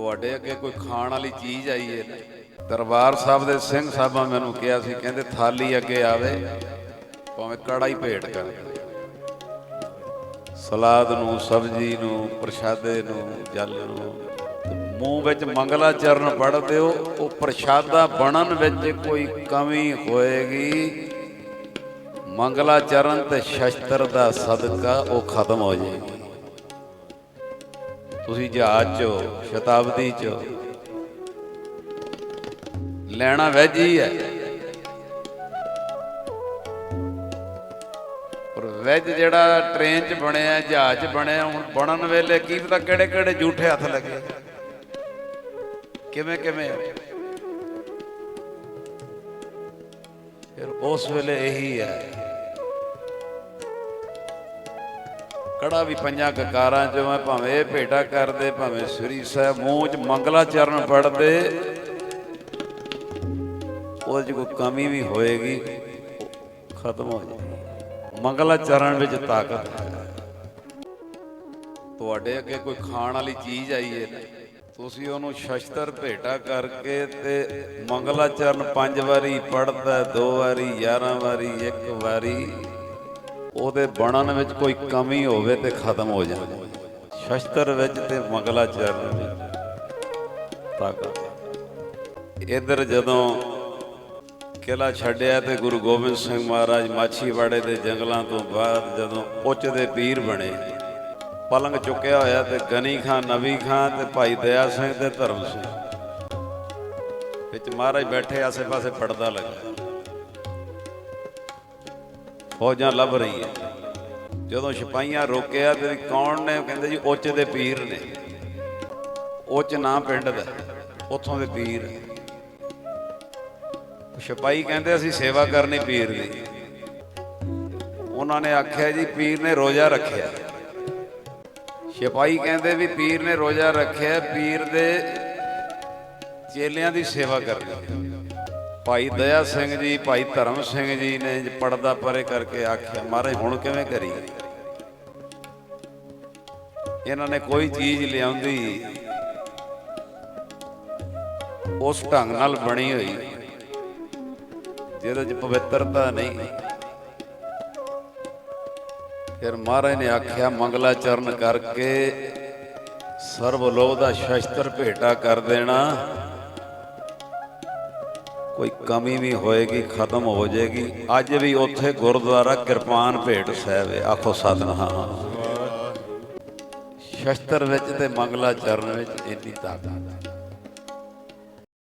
ਤੁਹਾਡੇ ਅੱਗੇ ਕੋਈ ਖਾਣ ਵਾਲੀ ਚੀਜ਼ ਆਈ ਹੈ ਦਰਬਾਰ ਸਾਹਿਬ ਦੇ ਸਿੰਘ ਸਾਹਿਬਾਂ ਮੈਨੂੰ ਕਿਹਾ ਸੀ, ਕਹਿੰਦੇ ਥਾਲੀ ਅੱਗੇ ਆਵੇ, ਭਾਵੇਂ ਕੜਾ ਹੀ ਭੇਟ ਕਰ। ਸਲਾਦ ਨੂੰ, ਸਬਜ਼ੀ ਨੂੰ, ਪ੍ਰਸ਼ਾਦੇ ਨੂੰ, ਜਲ ਨੂੰ ਮੂੰਹ ਵਿੱਚ ਮੰਗਲਾ ਚਰਨ ਪੜਦੇ ਹੋ ਉਹ ਪ੍ਰਸ਼ਾਦਾ ਬਣਨ ਵਿੱਚ ਕੋਈ ਕਮੀ ਹੋਏਗੀ। ਮੰਗਲਾ ਚਰਨ ਤੇ ਸ਼ਸਤਰ ਦਾ ਸਦਕਾ ਉਹ ਖਤਮ ਹੋ ਜਾਏਗੀ। ਤੁਸੀਂ ਜਹਾਜ਼ 'ਚ, ਸ਼ਤਾਬਦੀ 'ਚ। ਲੈਣਾ ਵੈਜ ਹੀ। ਹੈ ਪਰ ਵੈਜ ਜਿਹੜਾ ਟ੍ਰੇਨ 'ਚ ਬਣਿਆ, ਜਹਾਜ਼ 'ਚ ਬਣਿਆ, ਹੁਣ ਬਣਨ ਵੇਲੇ ਕੀ ਪਤਾ ਕਿਹੜੇ ਕਿਹੜੇ ਝੂਠੇ ਹੱਥ ਲੱਗੇ। ਕਿਵੇਂ ਕਿਵੇਂ? ਫਿਰ ਉਸ ਵੇਲੇ ਇਹੀ ਹੈ। ਕੜਾ ਵੀ ਪੰਜਾਂ ਕਕਾਰਾਂ ਚੋਂ ਹੈ ਭਾਵੇਂ ਇਹ ਭੇਟਾ ਕਰਦੇ, ਭਾਵੇਂ ਸ੍ਰੀ ਸਾਹਿਬ ਮੂੰਹ 'ਚ ਮੰਗਲਾ ਚਰਨ ਪੜਦੇ ਉਹਦੇ 'ਚ ਕੋਈ ਕਮੀ ਵੀ ਹੋਏਗੀ, ਖਤਮ ਹੋ ਜਾਏਗੀ। ਮੰਗਲਾ ਚਰਨ ਵਿੱਚ ਤਾਕਤ ਹੈ ਤੁਹਾਡੇ ਅੱਗੇ ਕੋਈ ਖਾਣ ਵਾਲੀ ਚੀਜ਼ ਆਈ ਹੈ, ਤੁਸੀਂ ਉਹਨੂੰ ਸ਼ਸਤਰ ਭੇਟਾ ਕਰਕੇ ਤੇ ਮੰਗਲਾਚਰਨ ਪੰਜ ਵਾਰੀ ਪੜਦਾ ਦੋ ਵਾਰੀ 11 ਵਾਰੀ, ਇੱਕ ਵਾਰੀ। ਉਹਦੇ ਬਣਨ ਵਿੱਚ ਕੋਈ ਕਮੀ ਹੋਵੇ ਤੇ ਖਤਮ ਹੋ ਜਾਂਦੀ। ਸ਼ਸਤਰ ਵਿੱਚ ਤੇ ਮੰਗਲਾ ਚਰਨ ਵਿੱਚ ਤਾਕਤ ਇਧਰ ਜਦੋਂ ਕਿਲਾ ਛੱਡਿਆ ਤੇ ਗੁਰੂ ਗੋਬਿੰਦ ਸਿੰਘ ਮਹਾਰਾਜ ਮਾਛੀਵਾੜੇ ਦੇ ਜੰਗਲਾਂ ਤੋਂ ਬਾਅਦ ਜਦੋਂ ਉੱਚ ਦੇ ਪੀਰ ਬਣੇ ਪਲੰਗ ਚੁੱਕਿਆ ਹੋਇਆ ਤੇ ਗਨੀ ਖਾਨ, ਨਵੀ ਖਾਨ ਤੇ ਭਾਈ ਦਇਆ ਸਿੰਘ ਤੇ ਧਰਮ ਸਿੰਘ ਵਿੱਚ ਮਹਾਰਾਜ ਬੈਠੇ ਆਸੇ ਪਾਸੇ ਪੜਦਾ ਲੱਗਾ। ਫੌਜਾਂ ਲੱਭ ਰਹੀ ਹੈ। ਜਦੋਂ ਸਿਪਾਹੀਆਂ ਰੋਕਿਆ ਤੇ ਕੌਣ ਨੇ? ਕਹਿੰਦੇ ਜੀ, ਉੱਚ ਦੇ ਪੀਰ ਨੇ। ਉੱਚ ਨਾ ਪਿੰਡ ਦਾ। ਉੱਥੋਂ ਦੇ ਪੀਰ। ਸਿਪਾਹੀ ਕਹਿੰਦੇ, ਅਸੀਂ ਸੇਵਾ ਕਰਨੀ ਪੀਰ ਦੀ। ਉਹਨਾਂ ਨੇ ਆਖਿਆ ਜੀ, ਪੀਰ ਨੇ ਰੋਜ਼ਾ ਰੱਖਿਆ। ਸਿਪਾਹੀ ਕਹਿੰਦੇ ਵੀ, ਪੀਰ ਨੇ ਰੋਜ਼ਾ ਰੱਖਿਆ, ਪੀਰ ਦੇ ਚੇਲਿਆਂ ਦੀ ਸੇਵਾ ਕਰਨੀ। ਭਾਈ ਦਇਆ ਸਿੰਘ ਜੀ, ਭਾਈ ਧਰਮ ਸਿੰਘ ਜੀ ਨੇ ਪਰਦਾ ਪਰੇ ਕਰਕੇ ਆਖਿਆ ਮਹਾਰਾਜ ਹੁਣ ਕਿਵੇਂ ਕਰੀ ਇਹਨਾਂ ਨੇ ਕੋਈ ਚੀਜ਼ ਲਿਆਉਂਦੀ ਉਸ ਢੰਗ ਨਾਲ ਬਣੀ ਹੋਈ, ਜਿਹਦੇ ਚ ਪਵਿੱਤਰਤਾ ਨਹੀਂ। ਫਿਰ ਮਹਾਰਾਜ ਨੇ ਆਖਿਆ ਮੰਗਲਾ ਚਰਨ ਕਰਕੇ ਸਰਬ ਲੋਭ ਦਾ ਸ਼ਸਤਰ ਭੇਟਾ ਕਰ ਦੇਣਾ। ਕੋਈ ਕਮੀ ਵੀ ਹੋਏਗੀ, ਖਤਮ ਹੋ ਜਾਏਗੀ। ਅੱਜ ਵੀ ਉੱਥੇ ਗੁਰਦੁਆਰਾ ਕਿਰਪਾਨ ਭੇਟ ਸਾਹਿਬ ਹੈ। ਆਖੋ ਸਤਨਾਮ। ਸ਼ਸਤਰ ਵਿੱਚ ਤੇ ਮੰਗਲਾ ਚਰਨ ਵਿੱਚ ਇੰਨੀ ਤਾਕਤ।